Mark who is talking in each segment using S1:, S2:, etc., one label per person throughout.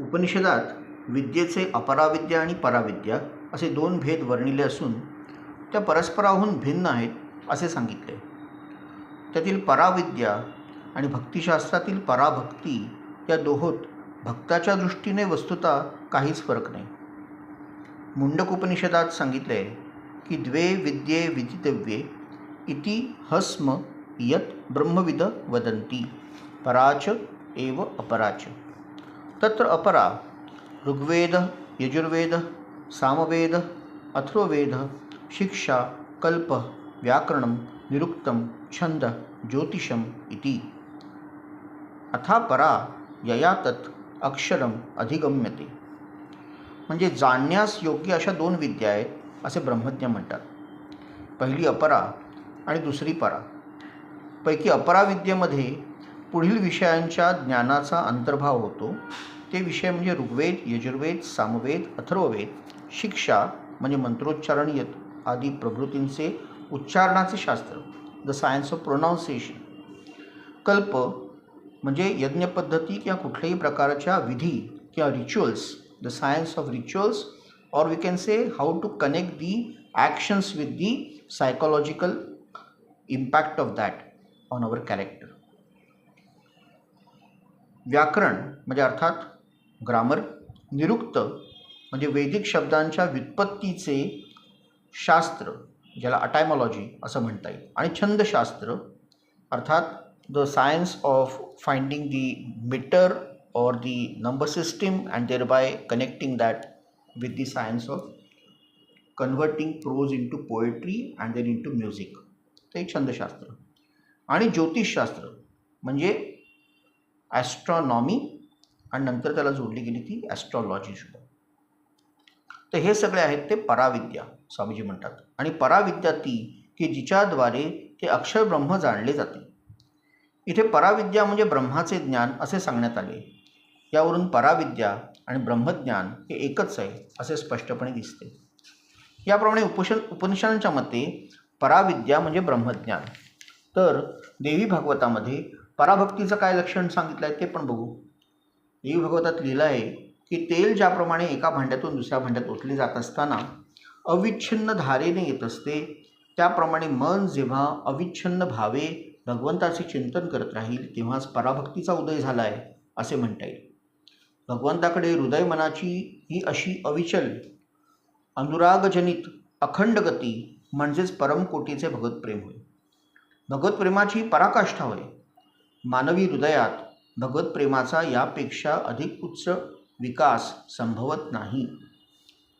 S1: उपनिषदात विद्येचे अपराविद्या आणि पराविद्या असे दोन भेद वर्णिले असून त्या परस्पराहून भिन्न आहेत असे सांगितले. त्यातील पराविद्या आणि भक्तिशास्त्रातील पराभक्ती या दोहोत भक्ताच्या दृष्टीने वस्तुता काहीच फरक नाही. मुंडक उपनिषदात सांगितले की द्वे विद्ये विदितव्ये इति हस्म यत ब्रह्मविद वदन्ति पराच एव अपराच. तत्र अपरा ऋग्वेद यजुर्वेद सामवेद अथर्ववेद शिक्षा कल्प व्याकरणं निरुक्तं छंद ज्योतिषम् इति। अथा परा यया तत् अक्षरम अधिगम्यते। म्हणजे जाणण्यास योग्य अशा दोन विद्या आहेत असे ब्रह्मज्ञ म्हणतात. पहिली अपरा आणि दुसरी परा. पैकी अपरा विद्येमध्ये पुढील विषयांच्या ज्ञानाचा अंतर्भाव होतो. ते विषय म्हणजे ऋग्वेद यजुर्वेद सामवेद अथर्ववेद शिक्षा म्हणजे मंत्रोच्चारण यत आदी प्रभृतींचे उच्चारणाचे शास्त्र. द सायन्स ऑफ प्रोनाऊन्सिएशन कल्प म्हणजे यज्ञपद्धती किंवा कुठल्याही प्रकारच्या विधी किंवा rituals the science of rituals or we can say how to connect the actions with the psychological impact of that on our character व्याकरण म्हणजे अर्थात ग्रामर निरुक्त म्हणजे वैदिक शब्दांच्या व्युत्पत्तीचे शास्त्र ज्याला अटायमॉलॉजी असं म्हणता येईल. आणि छंदशास्त्र अर्थात the science of finding the metre or the number system and thereby connecting that with the science of converting prose into poetry and then into music. ते छंदशास्त्र. आणि ज्योतिषशास्त्र म्हणजे ॲस्ट्रॉनॉमी आणि नंतर त्याला जोडली गेली ती ॲस्ट्रॉलॉजीसुद्धा तर हे सगळे आहेत ते पराविद्या स्वामीजी म्हणतात. आणि पराविद्या ती की जिच्याद्वारे ते अक्षर ब्रह्म जाणले जाते. इथे पराविद्या म्हणजे ब्रह्माचे ज्ञान असे सांगण्यात आले. यावरून पराविद्या आणि ब्रह्मज्ञान हे एकच आहे असे स्पष्टपणे दिसते. याप्रमाणे उपशन उपनिषदांच्या मते पराविद्या म्हणजे ब्रह्मज्ञान. तर देवी भागवतामध्ये पराभक्तीचं काय लक्षण सांगितलं आहे ते पण बघू. देवी भगवतात लिहिलं आहे की तेल ज्याप्रमाणे एका भांड्यातून दुसऱ्या भांड्यात ओतले जात असताना अविच्छिन्न धारेने येत असते त्याप्रमाणे मन जेव्हा अविच्छिन्न भावे भगवंताचे चिंतन करत राहील तेव्हाच पराभक्तीचा उदय झाला आहे असे म्हणता येईल. भगवंताकडे हृदय मनाची ही अशी अविचल अनुरागजनित अखंड गती म्हणजेच परमकोटीचे भगवतप्रेम होय. भगवतप्रेमाची पराकाष्ठा होय. मानवी हृदयात भगवतप्रेमाचा यापेक्षा अधिक उच्च विकास संभवत नाही.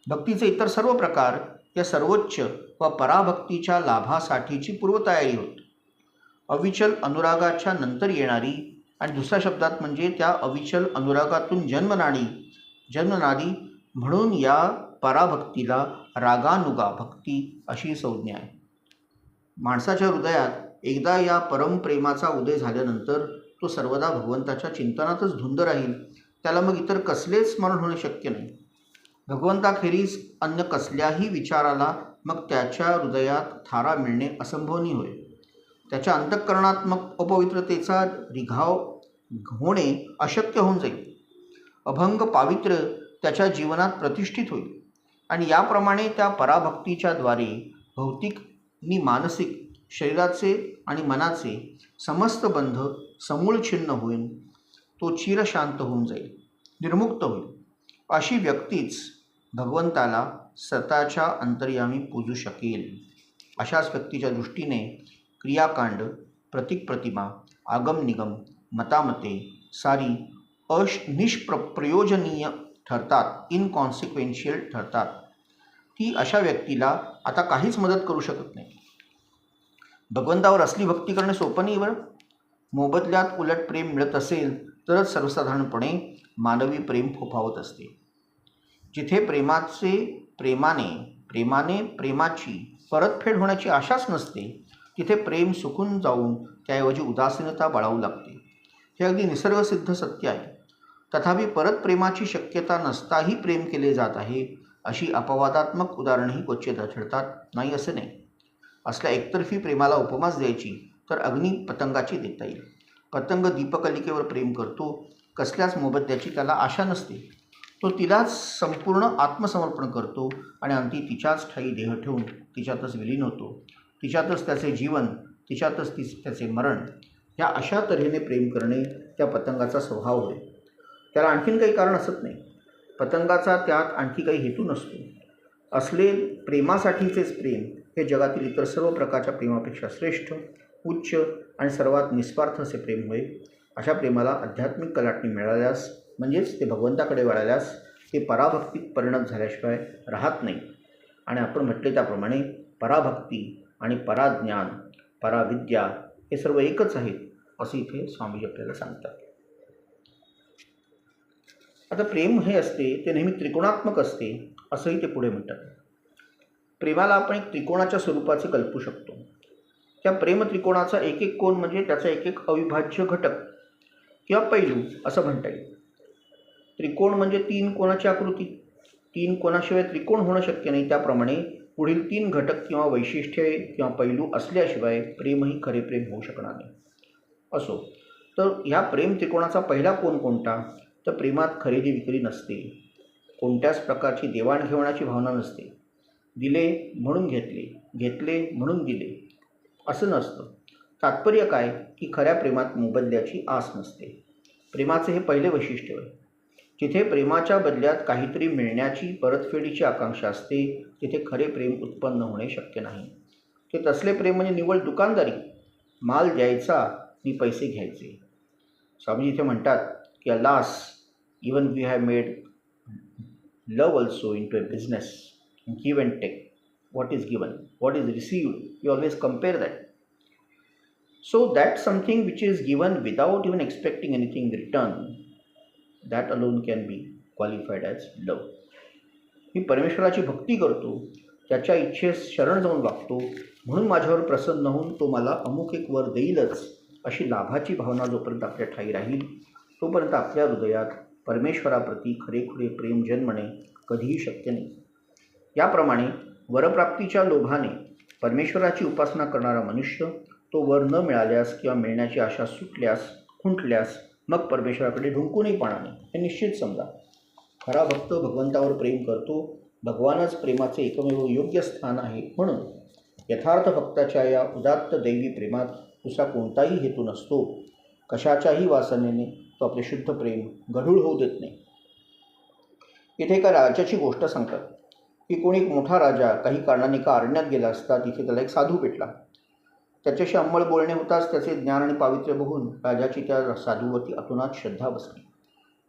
S1: भक्तीचे इतर सर्व प्रकार या सर्वोच्च व पराभक्तीच्या लाभासाठीची पूर्वतयारी होत. अविचल अनुरागाच्या नंतर येणारी आणि दुसऱ्या शब्दात म्हणजे त्या अविचल अनुरागातून जन्मनाडी जन्मनाडी म्हणून या पराभक्तीला रागानुगा भक्ती अशी संज्ञा आहे. माणसाच्या हृदयात एकदा या परमप्रेमाचा उदय झाल्यानंतर तो सर्वदा भगवंताच्या चिंतनातच धुंद राहील. त्याला मग इतर कसलेच स्मरण होणे शक्य नाही. भगवंताखेरीज अन्य कसल्याही विचाराला मग त्याच्या हृदयात थारा मिळणे असंभवनीय होय. त्याच्या अंतःकरणात्मक अपवित्रतेचा रिघाव होणे अशक्य होऊन जाईल. अभंग पावित्र्य त्याच्या जीवनात प्रतिष्ठित होईल. आणि याप्रमाणे त्या पराभक्तीच्या द्वारे भौतिक आणि मानसिक शरीराचे आणि मनाचे समस्त बंध समूळ छिन्न होईल तो चिरशांत होऊन जाईल निर्मुक्त होईल. अशी व्यक्तीच भगवंताला स्वतःच्या अंतर्यामी पूजू शकेल. अशाच व्यक्तीच्या दृष्टीने क्रियाकांड प्रतीक प्रतिमा आगम निगम मतामते सारी अश निष्प्र प्रयोजनीय ठरतात इनकॉन्सिक्वेन्शियल ठरतात. ती अशा व्यक्तीला आता काहीच मदत करू शकत नाही. भगवंतावर असली भक्ती करणे सोपं नाही बरं. मोबदल्यात उलट प्रेम मिळत असेल तरच सर्वसाधारणपणे मानवी प्रेम फोफावत असते. जिथे प्रेमाचे प्रेमाने प्रेमाने प्रेमाची परतफेड होण्याची आशाच नसते तिथे प्रेम सुकून जाऊन त्याऐवजी उदासीनता बाळावू लागते. हे अगदी निसर्गसिद्ध सत्य आहे. तथापि परत प्रेमाची शक्यता नसताही प्रेम केले जात आहे अशी अपवादात्मक उदाहरणंही क्वचित आढळतात नाही असे नाही. असल्या एकतर्फी प्रेमाला उपमास द्यायची तर अग्नी पतंगाची देता येईल. पतंग दीपकलिकेवर प्रेम करतो कसल्याच मोबदल्याची त्याला आशा नसते. तो तिलाच संपूर्ण आत्मसमर्पण करतो आणि अंती तिच्याच ठाई देह ठेवून तिच्यातच विलीन होतो. तिच्यातच त्याचे जीवन तिच्यातच तिच त्याचे मरण ह्या अशा तऱ्हेने प्रेम करणे त्या पतंगाचा स्वभाव होय. त्याला आणखीन काही कारण असत नाही. पतंगाचा त्यात आणखी काही हेतू नसतो. असले प्रेमासाठीचेच प्रेम हे जगातील इतर सर्व प्रकारच्या प्रेमापेक्षा श्रेष्ठ उच्च आणि सर्वात निस्वार्थ असे प्रेम होय. अशा प्रेमाला आध्यात्मिक कलाटणी मिळाल्यास म्हणजेच ते भगवंताकडे वळाल्यास ते पराभक्तीत परिणत झाल्याशिवाय राहत नाही. आणि आपण म्हटले त्याप्रमाणे पराभक्ती आणि पराज्ञान पराविद्या हे सर्व एकच आहेत असं इथे स्वामीजी आपल्याला सांगतात. आता प्रेम हे असते ते नेहमी त्रिकोणात्मक असते असंही ते पुढे म्हणतात. प्रेमाला आपण एक त्रिकोणाच्या स्वरूपाचे कल्पू शकतो. त्या प्रेम त्रिकोणाचा एक एक कोण म्हणजे त्याचा एक एक अविभाज्य घटक किंवा पैलू असं म्हणता येईल. त्रिकोण म्हणजे तीन कोणाची आकृती. तीन कोणाशिवाय त्रिकोण होणं शक्य नाही. त्याप्रमाणे पुढील तीन घटक किंवा वैशिष्ट्ये किंवा पैलू असल्याशिवाय प्रेमही खरे प्रेम होऊ शकणार नाही. असो तर ह्या प्रेम त्रिकोणाचा पहिला कोण कोणता? तर प्रेमात खरेदी विक्री नसते. कोणत्याच प्रकारची देवाणघेवाणाची भावना नसते. दिले म्हणून घेतले घेतले म्हणून दिले. असं नसतं. तात्पर्य काय? की खऱ्या प्रेमात मोबदल्याची आस नसते. प्रेमाचे हे पहिले वैशिष्ट्य होय जिथे प्रेमाच्या बदल्यात काहीतरी मिळण्याची परतफेडीची आकांक्षा असते तिथे खरे प्रेम उत्पन्न होणे शक्य नाही. ते तसले प्रेम म्हणजे निव्वळ दुकानदारी. माल द्यायचा आणि पैसे घ्यायचे. स्वामी इथे म्हणतात की alas even we have made love also into a business give and take what is given, what is received, you always compare that. So that something which is given without even expecting anything in return, that alone can be qualified as love. मी परमेश्वराची भक्ती करतो त्याच्या इच्छेस शरण जाऊन वागतो म्हणून माझ्यावर प्रसन्न होऊन तो मला अमुक एक वर देईलच अशी लाभाची भावना जोपर्यंत आपल्या ठाई राहील तोपर्यंत आपल्या हृदयात परमेश्वराप्रती खरेखुरे प्रेम जन्मणे कधीही शक्य नाही याप्रमाणे वरप्राप्तीच्या लोभाने परमेश्वराची उपासना करणारा मनुष्य तो वर न मिळाल्यास किंवा मिळण्याची आशा सुटल्यास खुंटल्यास मग परमेश्वराकडे ढुंकूनही पाहणार हे निश्चित समजा. खरा भक्त भगवंतावर प्रेम करतो भगवानच प्रेमाचे एकमेव योग्य स्थान आहे म्हणून यथार्थ भक्ताच्या या उदात्त दैवी प्रेमात दुसरा कोणताही हेतू नसतो. कशाच्याही वासनेने तो आपले शुद्ध प्रेम गढूळ होऊ देत नाही. इथे एका राजाची गोष्ट सांगतात. की कोणी एक मोठा राजा काही कारणाने एका अरण्यात गेला असता तिथे त्याला एक साधू भेटला. त्याच्याशी अंमळ बोलणे होताच त्याचे ज्ञान आणि पावित्र्य बघून राजाची त्या साधूवरती अतुनात श्रद्धा बसली.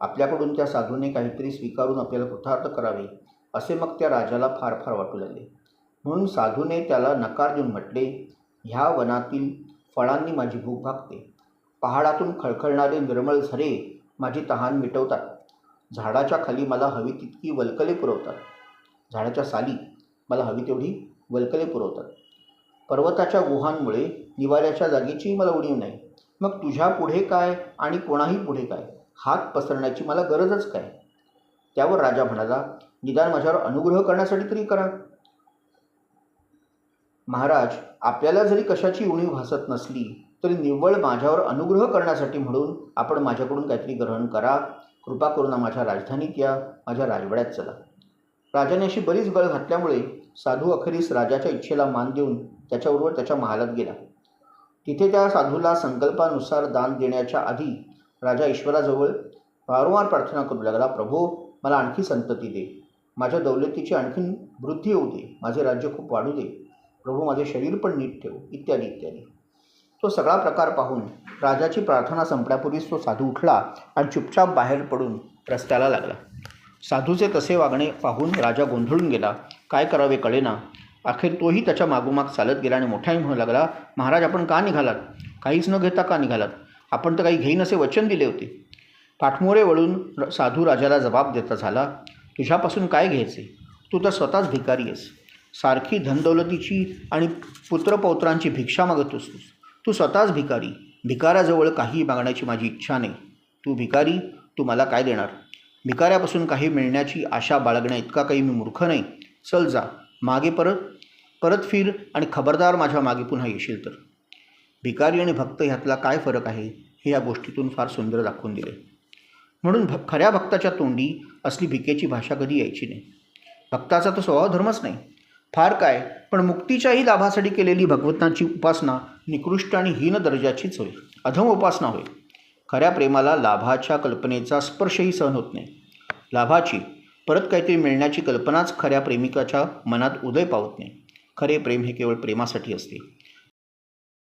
S1: आपल्याकडून त्या साधूने काहीतरी स्वीकारून आपल्याला कृतार्थ करावे असे मग त्या राजाला फार फार वाटू लागले. म्हणून साधूने त्याला नकार देऊन म्हटले ह्या वनातील फळांनी माझी भूक भागते. पहाडातून खळखळणारे निर्मळ झरे माझी तहान मिटवतात. झाडाच्या खाली मला हवी तितकी वलकले पुरवतात. झाडाच्या साली मला हवी तेवढी वलकले पुरवतात. पर्वताच्या गुहांमुळे निवाऱ्याच्या जागेचीही मला उणीव नाही. मग तुझ्या पुढे काय आणि कोणाही पुढे काय? हात पसरण्याची मला गरजच काय? त्यावर राजा म्हणाला निदान माझ्यावर अनुग्रह करण्यासाठी तरी करा. महाराज आपल्याला जरी कशाची उणीव भासत नसली तरी निव्वळ माझ्यावर अनुग्रह करण्यासाठी म्हणून आपण माझ्याकडून काहीतरी ग्रहण करा. कृपा करून माझ्या राजधानीत या माझ्या राजवाड्यात चला. राजाने अशी बरीच गळ घातल्यामुळे साधू अखेरीस राजाच्या इच्छेला मान देऊन त्याच्याबरोबर त्याच्या महालात गेला. तिथे त्या साधूला संकल्पानुसार दान देण्याच्या आधी राजा ईश्वराजवळ वारंवार प्रार्थना करू लागला प्रभो मला आणखी संतती दे. माझ्या दौलतीची आणखीन वृद्धी होऊ दे. माझे राज्य खूप वाढू दे. प्रभू माझे शरीर पण नीट ठेव. इत्यादी इत्यादी. तो सगळा प्रकार पाहून राजाची प्रार्थना संपण्यापूर्वीच तो साधू उठला आणि चुपचाप बाहेर पडून रस्त्याला लागला. साधूचे तसे वागणे पाहून राजा गोंधळून गेला. काय करावे कळेना. अखेर तोही त्याच्या मागोमाग चालत गेला आणि मोठ्याने म्हणू लागला महाराज आपण का निघालात? काहीच न घेता का निघालात? आपण तर काही घेईन असे वचन दिले होते. पाठमोरे वळून साधू राजाला जबाब देता झाला तुझ्यापासून काय घ्यायचे? तू तर स्वतःच भिकारी आहेस. सारखी धनदौलतीची आणि पुत्रपौत्रांची भिक्षा मागत असतोस तू स्वतःच भिकारी. भिकाराजवळ काही मागण्याची माझी इच्छा नाही. तू भिकारी तू मला काय देणार? भिकाऱ्यापासून काही मिळण्याची आशा बाळगण्या इतका काही मी मूर्ख नाही. चल जा. मागे परत. परत फिर आणि खबरदार माझ्या मागे पुन्हा येशील तर. भिकारी आणि भक्त ह्यातला काय फरक आहे? हे या गोष्टीतून फार सुंदर दाखवून दिले. म्हणून भ खऱ्या भक्ताच्या तोंडी असली भिकेची भाषा कधी यायची नाही. भक्ताचा तो स्वभाव धर्मच नाही. फार काय पण मुक्तीच्याही लाभासाठी केलेली भगवंताची उपासना निकृष्ट आणि हीन दर्जाचीच होईल अधम उपासना होईल खऱ्या प्रेमाला लाभाच्या कल्पनेचा स्पर्शही सहन होत नाही. लाभाची. परत काहीतरी मिळण्याची कल्पनाच खऱ्या प्रेमिकाच्या मनात उदय पावत नाही. खरे प्रेम हे केवळ प्रेमासाठी असते.